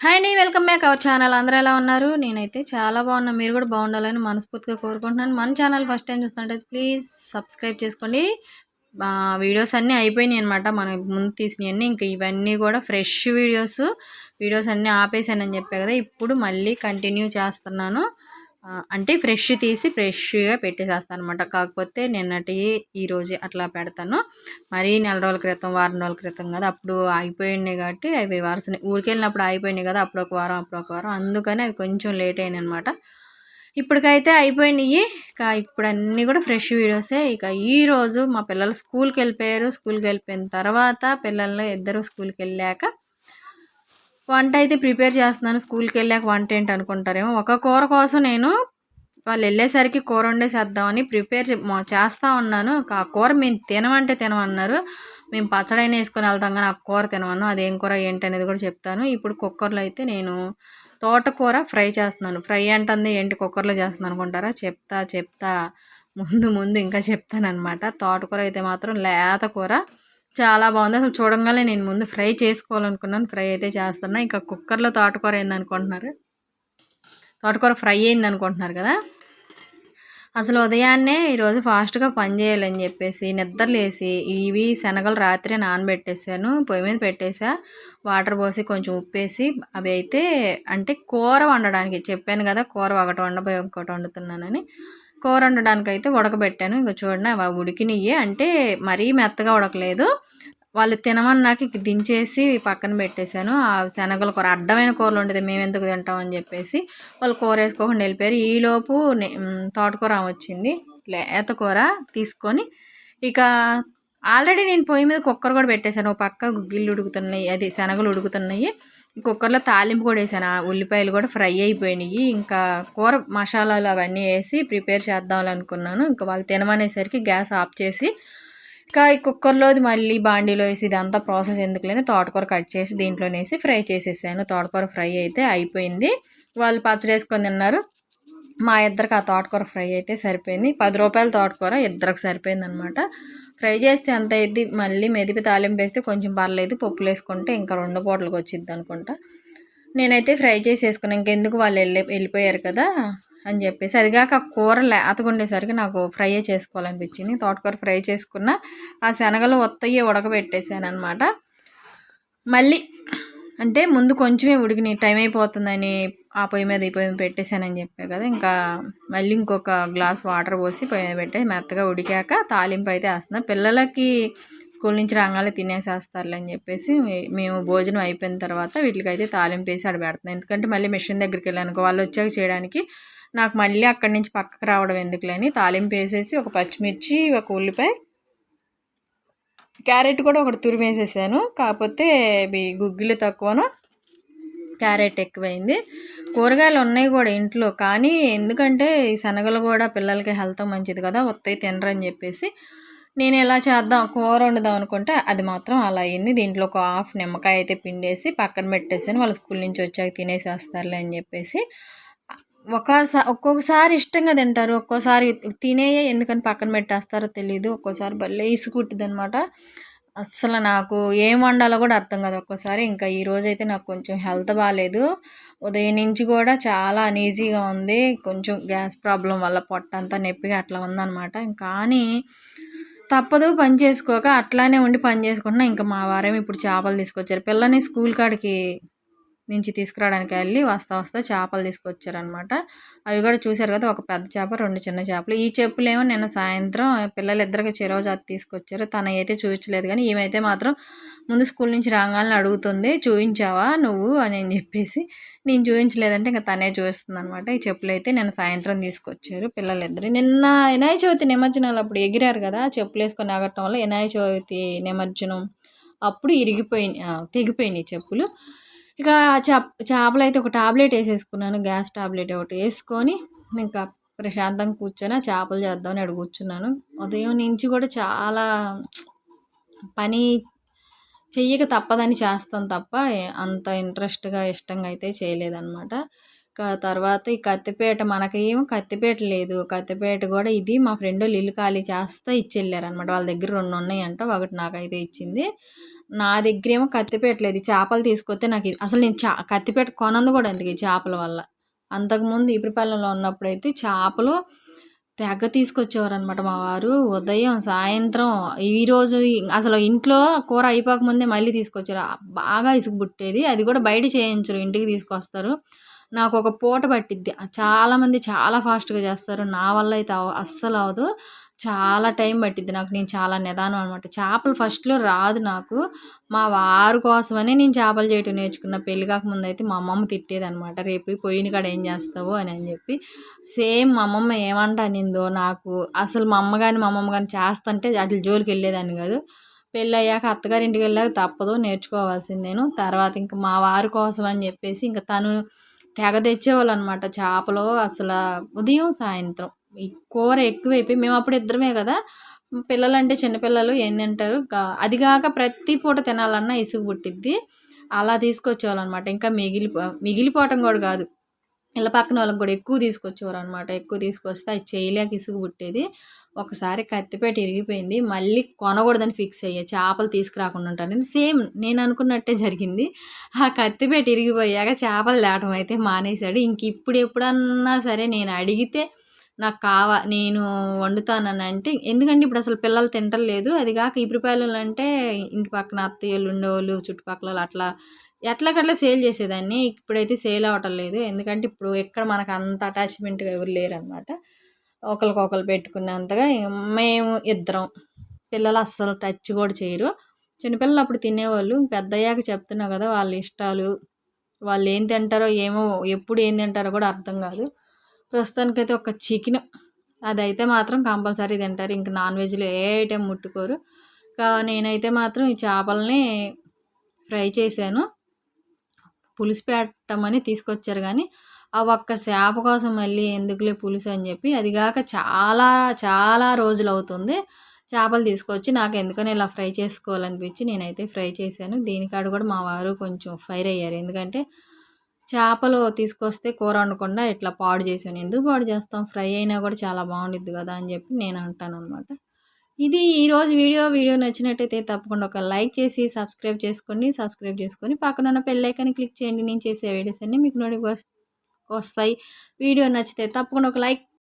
Hi అండి welcome back our channel. అందరూ ఎలా ఉన్నారు? నేనైతే చాలా బాగున్నా. మీరు కూడా బాగుండాలని మనస్ఫూర్తిగా కోరుకుంటున్నాను. మన ఛానల్ ఫస్ట్ టైం చూస్తుంటే ప్లీజ్ సబ్స్క్రైబ్ చేసుకోండి. వీడియోస్ అన్నీ అయిపోయినాయి అనమాట మనం ముందు తీసినవన్నీ ఇంకా ఇవన్నీ కూడా ఫ్రెష్ వీడియోస్. వీడియోస్ అన్నీ ఆపేసానని చెప్పా కదా ఇప్పుడు మళ్ళీ కంటిన్యూ చేస్తున్నాను. అంటే ఫ్రెష్ తీసి ఫ్రెష్గా పెట్టేసేస్తాను అనమాట కాకపోతే నిన్నటి ఈరోజు అట్లా పెడతాను. మరీ నెల రోజుల క్రితం వారం రోజుల క్రితం కదా అప్పుడు ఆగిపోయినాయి కాబట్టి అవి వరుస ఊరికి వెళ్ళినప్పుడు ఆగిపోయినాయి కదా అప్పుడు ఒక వారం అప్పుడు ఒక వారం అందుకని అవి కొంచెం లేట్ అయినాయి అనమాట ఇప్పటికైతే అయిపోయినాయి. ఇక ఇప్పుడు అన్నీ కూడా ఫ్రెష్ వీడియోసే. ఇక ఈరోజు మా పిల్లలు స్కూల్కి వెళ్ళిపోయారు. స్కూల్కి వెళ్ళిపోయిన తర్వాత పిల్లలు ఇద్దరు స్కూల్కి వెళ్ళాక వంట అయితే ప్రిపేర్ చేస్తున్నాను. స్కూల్కి వెళ్ళాక వంట ఏంటి అనుకుంటారేమో. ఒక కూర కోసం నేను వాళ్ళు వెళ్ళేసరికి కూర వండేసేద్దామని ప్రిపేర్ చేస్తూ చేస్తా ఉన్నాను. ఆ కూర మేము తినమంటే తినమన్నారు. మేము పచ్చడైనా వేసుకొని వెళ్తాం కానీ ఆ కూర తినమన్నాం. అదేం కూర ఏంటి అనేది కూడా చెప్తాను. ఇప్పుడు కుక్కర్లో అయితే నేను తోటకూర ఫ్రై చేస్తున్నాను. ఫ్రై అంటుంది ఏంటి కుక్కర్లో చేస్తున్నాను అనుకుంటారా? చెప్తా చెప్తా ముందు ముందు ఇంకా చెప్తానమాట తోటకూర అయితే మాత్రం లేత కూర. చాలా బాగుంది. అసలు చూడంగానే నేను ముందు ఫ్రై చేసుకోవాలనుకున్నాను. ఫ్రై అయితే చేస్తున్నా. ఇంకా కుక్కర్లో తోటకూర ఏంది అనుకుంటున్నారు తోటకూర ఫ్రై అయింది అనుకుంటున్నారు కదా? అసలు ఉదయాన్నే ఈరోజు ఫాస్ట్గా పని చేయాలని చెప్పేసి నిద్రలేసి ఇవి శనగలు రాత్రి నానబెట్టేసాను. పొయ్యి మీద పెట్టేసా. వాటర్ పోసి కొంచెం ఉప్పేసి అవి అయితే అంటే కూర వండడానికి చెప్పాను కదా కూర ఒకటి వండబోయి ఒకటి వండుతున్నానని. కూర వండడానికి అయితే ఉడకబెట్టాను. ఇంకా చూడండి అవి ఉడికినవి అంటే మరీ మెత్తగా ఉడకలేదు. వాళ్ళు తినమన్నాక ఇక దించేసి పక్కన పెట్టేశాను. ఆ శనగల కూర అడ్డమైన కూరలు ఉండేది మేము ఎందుకు తింటామని చెప్పేసి వాళ్ళు కూర వేసుకోకుండా వెళ్ళిపోయారు. ఈలోపు తోటకూర వచ్చింది. లేత కూర తీసుకొని ఇక ఆల్రెడీ నేను పొయ్యి మీద కుక్కర్ కూడా పెట్టేశాను. ఒక పక్క గుగ్గిళ్ళు ఉడుకుతున్నాయి అది శనగలు ఉడుకుతున్నాయి. కుక్కర్లో తాలింపు కూడా వేసాను. ఆ ఉల్లిపాయలు కూడా ఫ్రై అయిపోయినాయి. ఇంకా కూర మసాలాలు అవన్నీ వేసి ప్రిపేర్ చేద్దాం అనుకున్నాను. ఇంకా వాళ్ళు తినమనేసరికి గ్యాస్ ఆఫ్ చేసి ఇంకా ఈ కుక్కర్లోది మళ్ళీ బాండీలో వేసి ఇదంతా ప్రాసెస్ ఎందుకులేని తోటకూర కట్ చేసి దీంట్లోనేసి ఫ్రై చేసేసాను. తోటకూర ఫ్రై అయితే అయిపోయింది. వాళ్ళు పచ్చడి వేసుకొని తిన్నారు. మా ఇద్దరికి ఆ తోటకూర ఫ్రై అయితే సరిపోయింది. పది రూపాయల తోటకూర ఇద్దరికి సరిపోయింది అనమాట ఫ్రై చేస్తే ఎంత అయితే మళ్ళీ మెదిపి తాలింపు వేస్తే కొంచెం పర్లేదు. పప్పులు వేసుకుంటే ఇంకా రెండు పూటలకు వచ్చింది అనుకుంటా. నేనైతే ఫ్రై చేసి వేసుకున్నాను ఇంకెందుకు వాళ్ళు వెళ్ళి వెళ్ళిపోయారు కదా అని చెప్పేసి. అదిగాక ఆ కూర లేతగా నాకు ఫ్రై చేసుకోవాలనిపించింది. తోటకూర ఫ్రై చేసుకున్న. ఆ శనగలు ఒత్తయ్యి ఉడకబెట్టేసాను అనమాట మళ్ళీ అంటే ముందు కొంచెమే ఉడికినాయి. టైం అయిపోతుందని ఆ పొయ్యి మీద ఈ పొయ్యి మీద పెట్టేశానని చెప్పా కదా ఇంకా మళ్ళీ ఇంకొక గ్లాస్ వాటర్ పోసి పొయ్యి మీద పెట్టేసి మెత్తగా ఉడికాక తాలింపు అయితే వేస్తున్నా. పిల్లలకి స్కూల్ నుంచి రాగానే తినేసేస్తారులే అని చెప్పేసి మేము భోజనం అయిపోయిన తర్వాత వీటికైతే తాలింపు వేసి ఆడ పెడుతున్నాం. ఎందుకంటే మళ్ళీ మిషన్ దగ్గరికి వెళ్ళాను వాళ్ళు వచ్చాక చేయడానికి నాకు మళ్ళీ అక్కడి నుంచి పక్కకు రావడం ఎందుకులేని తాలింపు వేసేసి ఒక పచ్చిమిర్చి ఒక ఉల్లిపాయ క్యారెట్ కూడా ఒకటి తురిమేసేసాను. కాకపోతే ఇవి గుగ్గిలు తక్కువను. క్యారెట్ ఎక్కువైంది. కూరగాయలు ఉన్నాయి కూడా ఇంట్లో. కానీ ఎందుకంటే ఈ శనగలు కూడా పిల్లలకి హెల్త్ మంచిది కదా వస్తాయి తినరని చెప్పేసి నేను ఎలా చేద్దాం కూర వండుదాం అనుకుంటే అది మాత్రం అలా అయింది. దీంట్లో ఒక హాఫ్ నిమ్మకాయ అయితే పిండేసి పక్కన పెట్టేసాను వాళ్ళ స్కూల్ నుంచి వచ్చాక తినేసేస్తారులే అని చెప్పేసి ఒకసారి ఒక్కొక్కసారి ఇష్టంగా తింటారు. ఒక్కోసారి తినేయే ఎందుకని పక్కన పెట్టేస్తారో తెలియదు ఒక్కోసారి భలే ఇసుకుంటుంది అనమాట అస్సలు నాకు ఏం వండాలో కూడా అర్థం కాదు ఒక్కోసారి. ఇంకా ఈ నాకు కొంచెం హెల్త్ బాగాలేదు ఉదయం నుంచి కూడా చాలా అనీజీగా ఉంది. కొంచెం గ్యాస్ ప్రాబ్లం వల్ల పొట్ట అంతా నొప్పిగా అట్లా ఉందన్నమాట. కానీ తప్పదు పని చేసుకోక అట్లానే ఉండి పని చేసుకుంటున్నా. ఇంకా మా వారేమో ఇప్పుడు చేపలు తీసుకొచ్చారు. పిల్లని స్కూల్ కాడికి నుంచి తీసుకురావడానికి వెళ్ళి వస్తా వస్తా చేపలు తీసుకొచ్చారనమాట అవి కూడా చూశారు కదా ఒక పెద్ద చేప రెండు చిన్న చేపలు. ఈ చెప్పులేమో నిన్న సాయంత్రం పిల్లలిద్దరికి చెరవ జాతి తీసుకొచ్చారు. తన అయితే చూపించలేదు కానీ ఈమెతే మాత్రం ముందు స్కూల్ నుంచి రాగాలని అడుగుతుంది చూపించావా నువ్వు? అని చెప్పేసి నేను చూపించలేదంటే ఇంకా తనే చూస్తుంది అనమాట ఈ చెప్పులు అయితే నిన్న సాయంత్రం తీసుకొచ్చారు పిల్లలిద్దరు. నిన్న వినాయక చవితి నిమజ్జనాలు అప్పుడు ఎగిరారు కదా చెప్పులు వేసుకొని ఆగటం వల్ల వినాయక చవితి నిమజ్జనం అప్పుడు ఇరిగిపోయినాయి తెగిపోయినాయి చెప్పులు. ఇక చేప చేపలు అయితే ఒక టాబ్లెట్ వేసేసుకున్నాను. గ్యాస్ టాబ్లెట్ ఒకటి వేసుకొని ఇంకా ప్రశాంతంగా కూర్చొని ఆ చేపలు చేద్దామని అడుగు కూర్చున్నాను. ఉదయం నుంచి కూడా చాలా పని చెయ్యక తప్పదని చేస్తాను తప్ప అంత ఇంట్రెస్ట్గా ఇష్టంగా అయితే చేయలేదన్నమాట. తర్వాత ఈ కత్తిపేట మనకేమో కత్తిపేట లేదు. కత్తిపేట కూడా ఇది మా ఫ్రెండ్ లిల్లు ఖాళీ చేస్తే ఇచ్చి వెళ్ళారనమాట వాళ్ళ దగ్గర రెండు ఉన్నాయంట. ఒకటి నాకైతే ఇచ్చింది. నా దగ్గరేమో ఏమో లేదు చేపలు తీసుకొస్తే నాకు అసలు నేను చా కత్తిపెట్ట కొనంది కూడా అందుకే చేపల వల్ల? అంతకుముందు ఈపురపాలెంలో ఉన్నప్పుడైతే చేపలు తెగ తీసుకొచ్చేవారు అనమాట మా వారు. ఉదయం సాయంత్రం ఈరోజు అసలు ఇంట్లో కూర అయిపోకముందే మళ్ళీ తీసుకొచ్చారు. బాగా ఇసుకు పుట్టేది అది కూడా బయట చేయించరు. ఇంటికి తీసుకొస్తారు. నాకు ఒక పూట పట్టిద్ది. చాలామంది చాలా ఫాస్ట్గా చేస్తారు. నా వల్ల అయితే అస్సలు అవ్వదు. చాలా టైం పట్టింది నాకు. నేను చాలా నిదానం అనమాట చేపలు ఫస్ట్లో రాదు నాకు. మా వారు కోసమనే నేను చేపలు చేయటం నేర్చుకున్న. పెళ్ళి కాకముందు అయితే మా అమ్మమ్మ తిట్టేది అనమాట రేపు పోయిన కాడ ఏం చేస్తావు? అని అని చెప్పి. సేమ్ మా అమ్మమ్మ ఏమంటా అనిందో నాకు. అసలు మా అమ్మ కానీ మా అమ్మమ్మ కానీ చేస్తుంటే అట్ల జోలికి వెళ్ళేదాన్ని కాదు. పెళ్ళి అయ్యాక అత్తగారింటికి వెళ్ళాక తప్పదు నేర్చుకోవాల్సిందేను తర్వాత ఇంకా మా వారి కోసం అని చెప్పేసి ఇంకా తను తెగ తెచ్చేవాళ్ళు అనమాట చేపలు అసలు ఉదయం సాయంత్రం. కూర ఎక్కువైపోయి మేము అప్పుడు ఇద్దరమే కదా. పిల్లలంటే చిన్నపిల్లలు ఏం తింటారు? అది కాక ప్రతి పూట తినాలన్నా ఇసుగు పుట్టిద్ది. అలా తీసుకొచ్చేవాళ్ళు అనమాట ఇంకా మిగిలిపో మిగిలిపోవటం కూడా కాదు. ఇళ్ళ పక్కన వాళ్ళకి కూడా ఎక్కువ తీసుకొచ్చేవారు అనమాట ఎక్కువ తీసుకొస్తే అది చేయలేక ఇసుగు పుట్టేది. ఒకసారి కత్తిపేట ఇరిగిపోయింది. మళ్ళీ కొనకూడదని ఫిక్స్ అయ్యా. చేపలు తీసుకురాకుండా ఉంటాను. సేమ్ నేను అనుకున్నట్టే జరిగింది. ఆ కత్తిపేట ఇరిగిపోయాక చేపలు లేటం అయితే మానేశాడు. ఇంక ఇప్పుడు ఎప్పుడన్నా సరే నేను అడిగితే నాకు కావా నేను వండుతానని అంటే ఎందుకంటే ఇప్పుడు అసలు పిల్లలు తింటలేదు అది కాక ఇబ్రిపాయలు అంటే ఇంటి పక్కన అత్తయ్యలు ఉండేవాళ్ళు చుట్టుపక్కల అట్లా ఎట్లకట్లా సేల్ చేసేదాన్ని. ఇప్పుడైతే సేల్ అవటం లేదు. ఎందుకంటే ఇప్పుడు ఎక్కడ మనకు అంత అటాచ్మెంట్గా ఎవరు లేరనమాట. ఒకరికొకరు పెట్టుకున్నంతగా మేము ఇద్దరం. పిల్లలు అస్సలు టచ్ కూడా చేయరు. చిన్నపిల్లలు అప్పుడు తినేవాళ్ళు. పెద్ద అయ్యాక కదా వాళ్ళ ఇష్టాలు. వాళ్ళు ఏం తింటారో ఏమో ఎప్పుడు ఏం తింటారో కూడా అర్థం కాదు. ప్రస్తుతానికైతే ఒక చికెన్. అదైతే మాత్రం కంపల్సరీ తింటారు. ఇంకా నాన్ వెజ్లో ఏ ఐటెం ముట్టుకోరు. కా నేనైతే మాత్రం ఈ చేపలని ఫ్రై చేశాను. పులుసు పెట్టమని తీసుకొచ్చారు కానీ ఆ ఒక్క చేప కోసం మళ్ళీ ఎందుకులే పులుసు అని చెప్పి అది కాక చాలా చాలా రోజులు అవుతుంది. చేపలు తీసుకొచ్చి నాకు ఎందుకని ఇలా ఫ్రై చేసుకోవాలనిపించి నేనైతే ఫ్రై చేశాను. దీనికాడ కూడా మా వారు కొంచెం ఫైర్ అయ్యారు. ఎందుకంటే చేపలు తీసుకొస్తే కూర వండకుండా ఇట్లా పాడు చేసాను ఎందుకు పాడు చేస్తాం? ఫ్రై అయినా కూడా చాలా బాగుండిద్ది కదా అని చెప్పి నేను అంటాను అనమాట ఇది ఈరోజు వీడియో. వీడియో నచ్చినట్టయితే తప్పకుండా ఒక లైక్ చేసి సబ్స్క్రైబ్ చేసుకోండి. సబ్స్క్రైబ్ చేసుకొని పక్కన ఉన్న పెళ్ళైకని క్లిక్ చేయండి. నేను చేసే వీడియోస్ అన్నీ మీకు నోటిఫికేషన్ వస్తాయి. వీడియో నచ్చితే తప్పకుండా ఒక లైక్